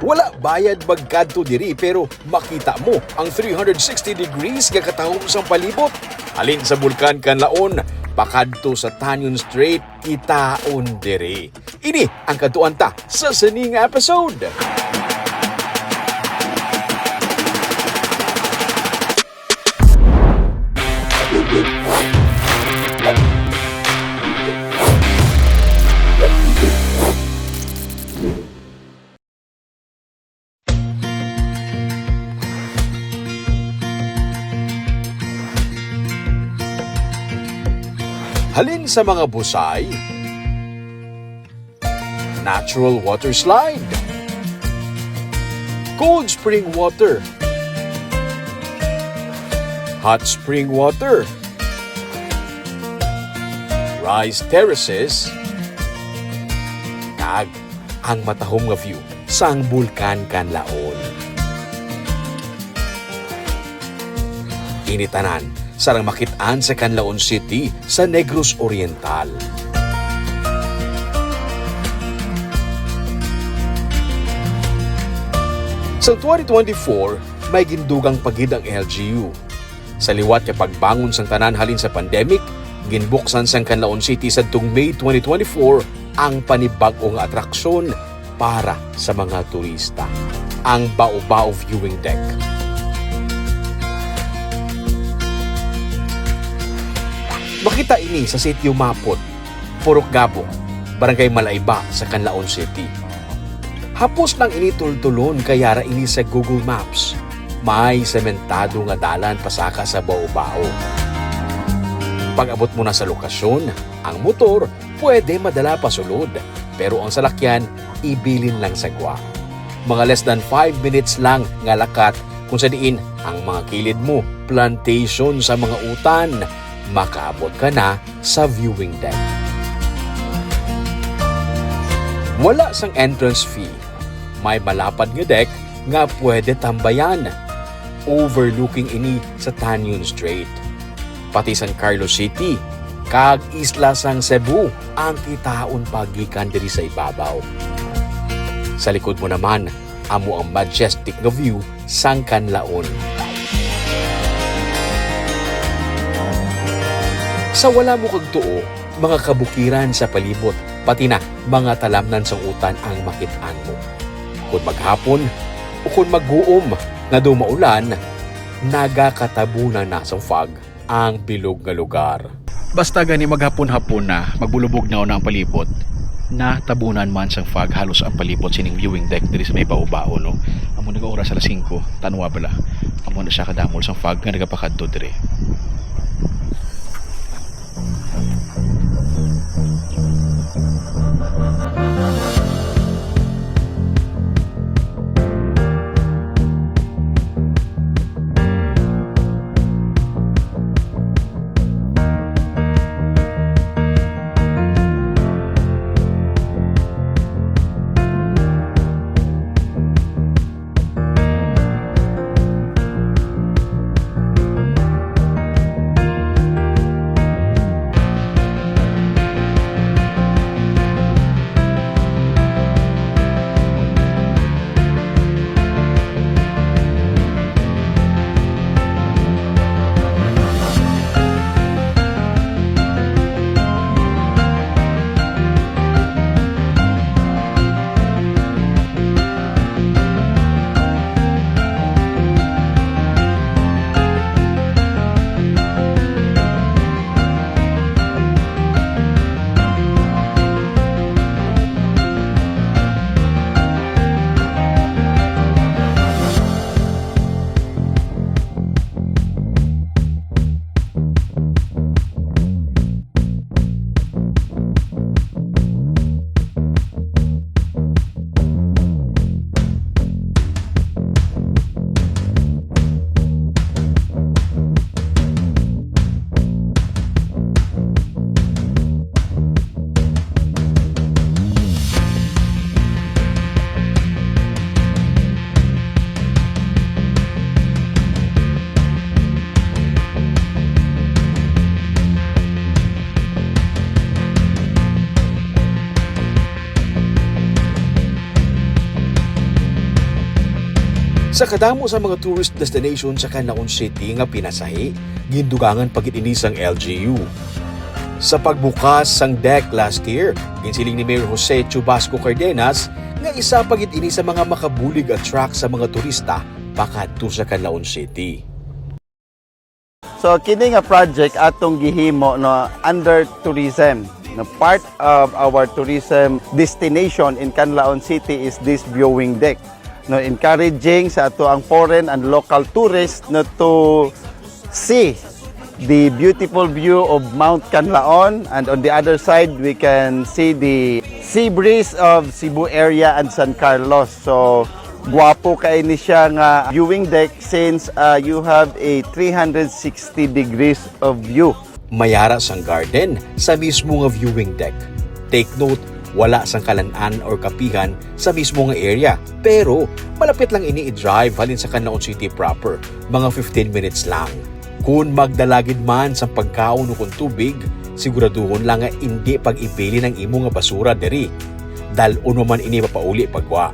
Wala bayad magkadto diri pero makita mo ang 360 degrees nga katahom sa palibot. Halin sa Bulkan Kanlaon, pakadto sa Tanyon Strait, kitaon diri. Ini ang katuan ta sa sining episode. Halin sa mga busay, natural water slide, cold spring water, hot spring water, rice terraces, kag ang matahom nga view sang bulkan kanlaon. Initanan sarang makitaan sa Canlaon City sa Negros Oriental. Sa 2024, may gindugang pagid ang LGU. Sa liwat kay pagbangon sang tanan halin sa pandemic, ginbuksan sang Canlaon City sa May 2024 ang panibag-ong atraksyon para sa mga turista, ang Bao-Bao Viewing Deck. Makita ini sa sitio Mapot, Purok Gabo, Barangay Malayba sa Canlaon City. Hapos lang ini tultulon kaya ra ini sa Google Maps. May sementado nga dalan pasaka sa Baobao. Pag abot mo na sa lokasyon, ang motor pwede madala pa sulod. Pero ang salakyan, ibilin lang sa gwa. Mga less than 5 minutes lang nga lakat kung sa diin ang mga kilid mo, plantation sa mga utan, makaabot ka na sa viewing deck. Wala sang entrance fee. May malapad nga deck nga pwede tambayan. Overlooking ini sa Tanyon Strait. Pati San Carlos City, kag isla sang Cebu ang kitaon pagikan diri sa ibabaw. Sa likod mo naman, amo ang majestic nga view sang Kanlaon. Sa wala mo kag tuo, mga kabukiran sa palibot, pati na mga talamnan sa utan ang makitaan mo. Kung maghapon o kung mag-uom nga dumaulan, nagakatabunan na sa fog ang bilog nga lugar. Basta gani maghapon-hapon na, magbulubog na una ang palibot, na tabunan man sang fog halos ang palibot sining viewing deck diri sa may baobao no. Amo nag oras alas 5, tanwa bala. Amo na siya kadamol sang fog nga nagapakadto diri. Sa kadamo sa mga tourist destination sa Canlaon City nga pinasahi, gindugangan pagit ini sang LGU. Sa pagbukas sang deck last year, ginsiling ni Mayor Jose Chubasco Cardenas nga isa pagit ini sa mga makabulig at track sa mga turista pakadto sa Canlaon City. So kini nga project atong gihimo no under tourism. No part of our tourism destination in Canlaon City is this viewing deck. No encouraging sa ato ang foreign and local tourists no to see the beautiful view of Mount Canlaon and on the other side we can see the sea breeze of Cebu area and San Carlos. So guwapo kay ni siya nga viewing deck since uh, you have a 360 degrees of view. Mayara sang garden sa mismo nga viewing deck. Take note, wala sang kalanan or kapihan sa mismo nga area. Pero malapit lang ini i-drive halin sa Canlaon City proper, mga 15 minutes lang. Kung magdalagid man sa pagkaon o tubig, siguraduhon lang nga hindi pag-ipili ng imo nga basura diri. Dal uno man ini mapauli pagwa.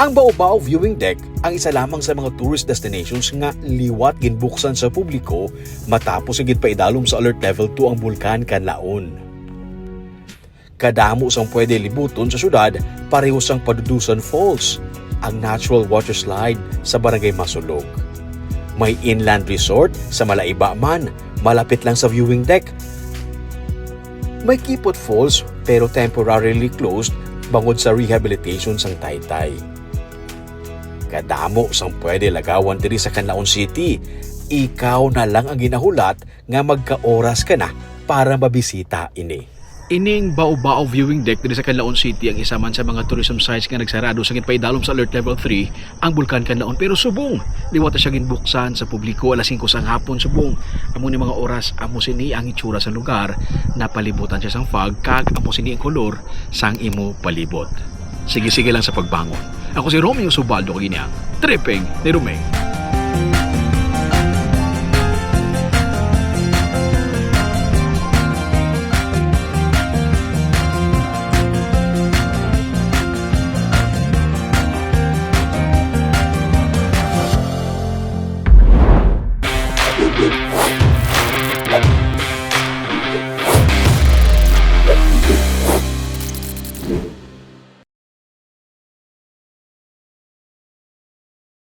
Ang Baobao Viewing Deck ang isa lamang sa mga tourist destinations nga liwat ginbuksan sa publiko matapos ang ginpaidalom sa alert level 2 ang bulkan Kanlaon. Kadamo sang pwede libuton sa syudad pareho sang Padudusan Falls, ang natural water slide sa Barangay Masulog. May inland resort sa Malaiba man, malapit lang sa viewing deck. May Kipot Falls pero temporarily closed bangod sa rehabilitation sang Taytay. Kadamo sang pwede lagawan diri sa Canlaon City. Ikaw na lang ang ginahulat nga magka-oras ka na para mabisita ini. Ining Baobao Viewing Deck diri sa Canlaon City ang isa man sa mga tourism sites nga nagsarado. Sa ginpaidalom sa Alert Level 3 ang Bulkan Canlaon. Pero subong liwat na siya ginbuksan sa publiko alas 5 sang hapon subong. Amo ni mga oras amo sini ang itsura sa lugar. Napalibutan siya sang fog kag amo sini ang kolor sang imo palibot. Sige sige lang sa pagbangon. Ako si Romeo Subaldo kanya tripping ni Romeo